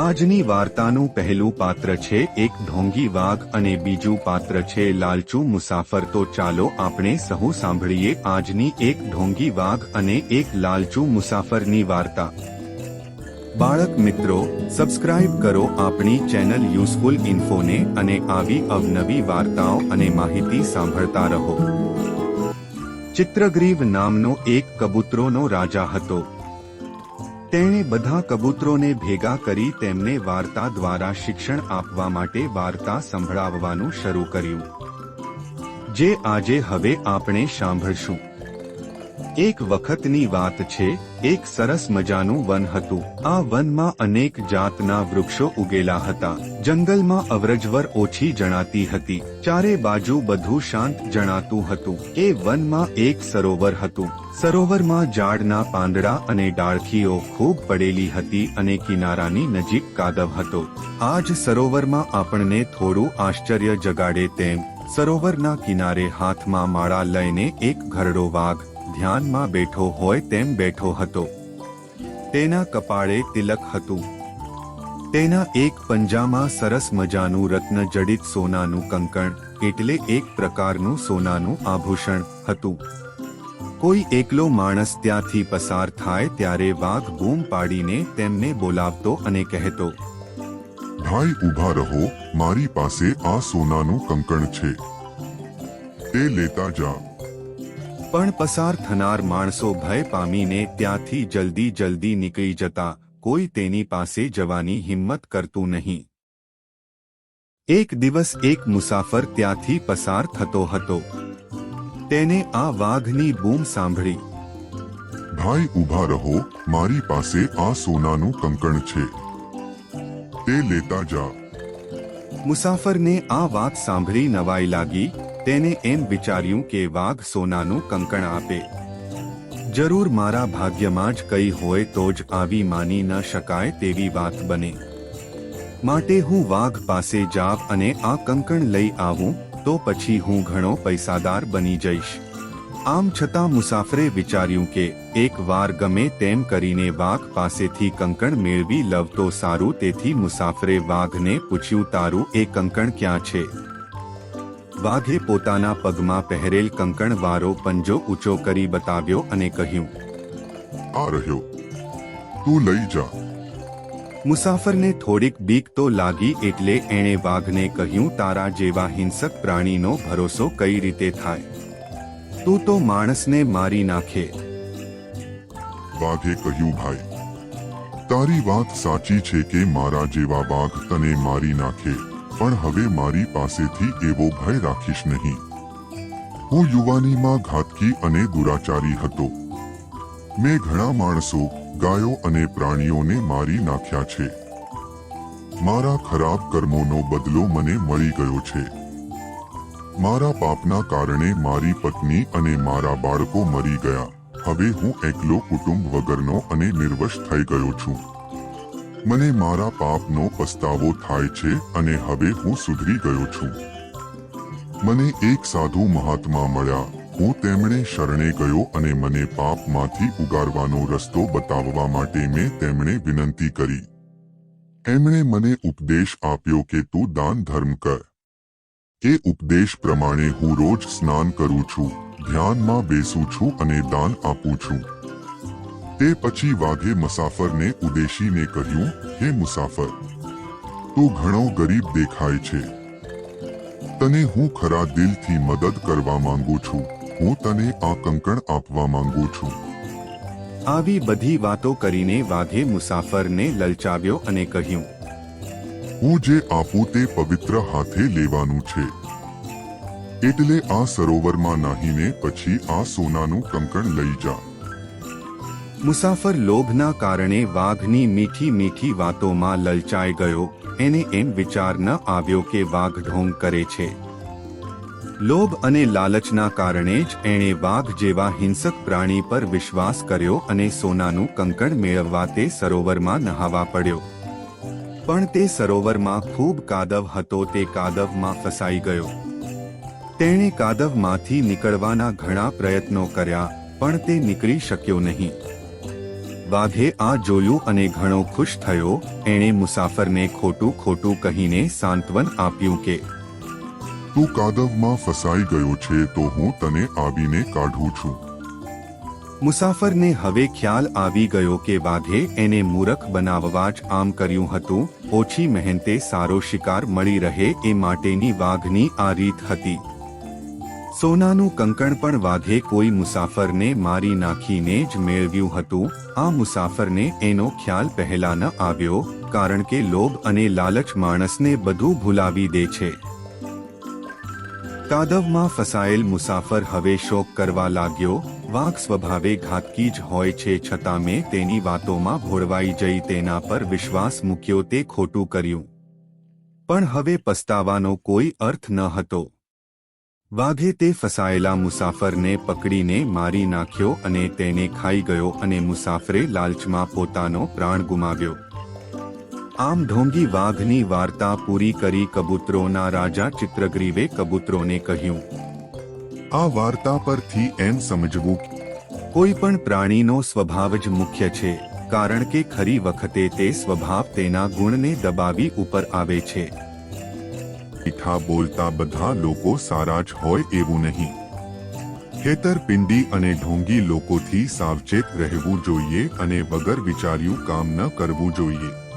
આજની વાર્તાનું પહેલું પાત્ર છે એક ઢોંગી વાઘ અને બીજું પાત્ર છે લાલચુ મુસાફર. તો ચાલો આપણે સહુ સાંભળીએ આજની એક ઢોંગી વાઘ અને એક લાલચુ મુસાફરની વાર્તા. બાળક મિત્રો સબસ્ક્રાઇબ કરો આપણી ચેનલ યુઝફુલ ઇન્ફોને અને આવી અવનવી વાર્તાઓ અને માહિતી સાંભળતા રહો. ચિત્રગ્રીવ નામનો એક કબૂતરોનો રાજા હતો. તેણે બધા કબૂતરોને ભેગા કરી તેમને વાર્તા દ્વારા શિક્ષણ આપવા માટે વાર્તા સંભળાવવાનું શરૂ કર્યું. જે આજે હવે આપણે સાંભળશું. એક વખતની વાત છે, એક સરસ મજાનું વન હતું. આ વનમાં અનેક જાતના વૃક્ષો ઉગેલા હતા. જંગલમાં અવરજવર ઓછી જણાતી હતી. ચારે બાજુ બધું શાંત જણાતું હતું. એ વનમાં એક સરોવર હતું. સરોવરમાં ઝાડના પાંદડા અને ડાળખીઓ ખૂબ પડેલી હતી અને કિનારાની નજીક કાદવ હતો. આ જ સરોવરમાં આપણને થોડું આશ્ચર્ય જગાડે તેમ, સરોવરના કિનારે હાથમાં માળા લઈને એક ઘરડો વાઘ ધ્યાનમાં બેઠો હોય તેમ બેઠો હતો. તેના કપાળે તિલક હતું. તેના એક પંજામાં સરસ મજાનું રત્ન જડિત સોનાનું કંકણ એટલે એક પ્રકારનું સોનાનું આભૂષણ હતું. કોઈ એકલો માણસ ત્યાંથી પસાર થાય ત્યારે વાઘ બૂમ પાડીને તેમને બોલાવતો અને કહેતો, ભાઈ ઊભા રહો, મારી પાસે આ સોનાનું કંકણ છે. તે લેતા જા. પણ પસાર થનાર માણસો ભય પામીને ત્યાંથી જલ્દી જલ્દી નીકળી જતા કોઈ તેની પાસે જવાની હિંમત કરતું નહીં. એક દિવસ એક મુસાફર ત્યાંથી પસાર થતો હતો. તેને આ વાઘની બૂમ સાંભળી. ભાઈ ઊભા રહો મારી પાસે આ સોનાનું કંકણ છે. તે લેતા જા. મુસાફરને આ વાત સાંભળી નવાઈ લાગી. તેને એમ વિચાર્યું કે વાઘ સોનાનું કંકણ આપે. જરૂર મારા ભાગ્યમાં જ કઈ હોય તો જ આવી માની ન શકાય તેવી વાત બને. માટે હું વાઘ પાસે જાવ અને આ કંકણ લઈ આવું, તો પછી હું ઘણો પૈસાદાર બની જઈશ. આમ છતાં મુસાફરે વિચાર્યું કે એક વાર ગમે તેમ કરીને વાઘ પાસેથી કંકણ મેળવી લવ તો સારું, તેથી મુસાફરે વાઘને પૂછ્યું, તારું એ કંકણ ક્યાં છે? વાઘે પોતાના પગમાં પહેરેલ કંકણ વારો પંજો ઊંચો કરી બતાવ્યો અને કહ્યું આ રહ્યો. તું લઈ જા. મુસાફરને થોડીક બીક તો લાગી એટલે એણે વાઘને કહ્યું તારા જેવા હિંસક પ્રાણીનો ભરોસો કઈ રીતે થાય? તું તો માણસને મારી નાખે. વાઘે કહ્યું ભાઈ તારી વાત સાચી છે કે મારા જેવા વાઘ તને મારી નાખે. પણ હવે મારી પાસેથી એવો ભય રાખીશ નહીં. હું યુવાનીમાં ઘાતકી અને દુરાચારી હતો. મેં ઘણા માણસો, ગાયો અને પ્રાણીઓને મારી નાખ્યા છે. મારા ખરાબ કર્મોનો બદલો મને મળી ગયો છે. મારા પાપના કારણે મારી પત્ની અને મારા બાળકો મરી ગયા. હવે હું એકલો કુટુંબ વગરનો અને નિર્વશ થઈ ગયો છું. મને મારા પાપનો પસ્તાવો થાય છે અને હવે હું સુધરી ગયો છું. મને એક સાધુ મહાત્મા મળ્યા. હું તેમણે શરણે ગયો અને મને પાપમાંથી ઉગારવાનો રસ્તો બતાવવા માટે મેં તેમણે વિનંતી કરી. એમણે મને ઉપદેશ આપ્યો કે તું દાન ધર્મ કર. એ ઉપદેશ પ્રમાણે હું રોજ સ્નાન કરું છું, ધ્યાનમાં બેસું છું અને દાન આપું છું. તે પછી વાઘે મુસાફરને ઉદેશીને કહ્યું, હે મુસાફર, તું ઘણો ગરીબ દેખાય છે. તને હું ખરા દિલથી મદદ કરવા માંગુ છું. હું તને આ કંકણ આપવા માંગુ છું. આવી બધી વાતો કરીને વાઘે મુસાફરને લલચાવ્યો અને કહ્યું, હું જે આપું તે પવિત્ર હાથે લેવાનું છે. એટલે આ સરોવરમાં નાહીને પછી આ સોનાનું કંકણ લઈ જા. મુસાફર લોભના કારણે વાઘની મીઠી મીઠી વાતોમાં લલચાઈ ગયો. એને એમ વિચાર ન આવ્યો કે વાઘ ઢોંગ કરે છે. લોભ અને લાલચના કારણે જ એણે વાઘ જેવા હિંસક પ્રાણી પર વિશ્વાસ કર્યો અને સોનાનું કંકણ મેળવવા તે સરોવરમાં નહાવા પડ્યો. પણ તે સરોવરમાં ખૂબ કાદવ હતો તે કાદવમાં ફસાઈ ગયો. તેણે કાદવમાંથી નીકળવાના ઘણા પ્રયત્નો કર્યા, પણ તે નીકળી શક્યો નહીં. વાઘે આ જોયું અને ઘણો ખુશ થયો. એણે મુસાફરને ખોટું ખોટું કહીને સાંત્વન આપ્યું કે તું કાદવમાં ફસાઈ ગયો છે તો હું તને આવીને કાઢું છું. મુસાફરને હવે ખ્યાલ આવી ગયો કે વાઘે એને મૂરખ બનાવવા જ આમ કર્યું હતું. ઓછી મહેનતે સારો શિકાર મળી રહે એ માટેની વાઘની આ રીત હતી. સોનાનું કંકણ પણ વાઘે કોઈ મુસાફરને મારી નાખીને જ મેળવ્યું હતું. આ મુસાફરને એનો ખ્યાલ પહેલા ન આવ્યો, કારણ કે લોભ અને લાલચ માણસને બધું ભૂલાવી દે છે. કાદવમાં ફસાયેલ મુસાફર હવે શોક કરવા લાગ્યો. વાઘ સ્વભાવે ઘાતકી જ હોય છે, છતાં મેં તેની વાતોમાં ભોળવાઈ જઈ તેના પર વિશ્વાસ મૂક્યો તે ખોટું કર્યું. પણ હવે પસ્તાવાનો કોઈ અર્થ ન હતો. વાઘે તે ફસાયેલા મુસાફરને પકડીને મારી નાખ્યો અને તેને ખાઈ ગયો અને મુસાફરે લાલચમાં પોતાનો પ્રાણ ગુમાવ્યો. આમ ઢોંગી વાઘની વાર્તા પૂરી કરી કબૂતરોના રાજા ચિત્રગ્રીવે કબૂતરોને કહ્યું આ વાર્તા પરથી એમ સમજવું કોઈ પણ પ્રાણીનો સ્વભાવ જ મુખ્ય છે કારણ કે ખરી વખતે તે સ્વભાવ તેના ગુણને દબાવી ઉપર આવે છે. મીઠા બોલતા બધા લોકો સારા જ હોય એવું નહીં. ખેતરપિંડી અને ઢોંગી લોકોથી સાવચેત રહેવું જોઈએ અને વગર વિચાર્યું કામ ન કરવું જોઈએ.